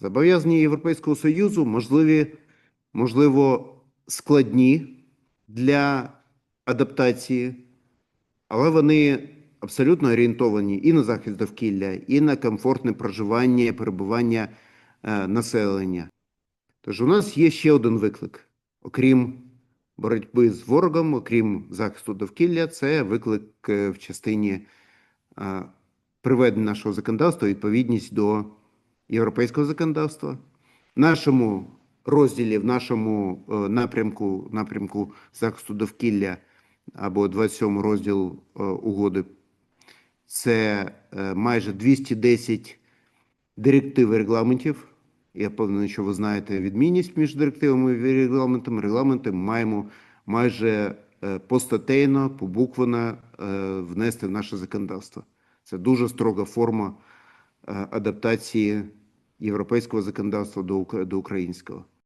Зобов'язання Європейського Союзу можливі, можливо, складні для адаптації, але вони абсолютно орієнтовані і на захист довкілля, і на комфортне проживання і перебування е, населення. Тож у нас є ще один виклик, окрім боротьби з ворогом, окрім захисту довкілля, це виклик е, в частині е, приведення нашого законодавства, відповідність до європейського законодавства. Нашому розділі, в нашому е, напрямку, напрямку захисту довкілля або 27 розділ е, угоди, це е, майже 210 директив і регламентів. Я впевнений, що ви знаєте відмінність між директивами і регламентами. Регламенти маємо майже постатейно, побуквено е, внести в наше законодавство. Це дуже строга форма адаптації європейського законодавства до, до українського.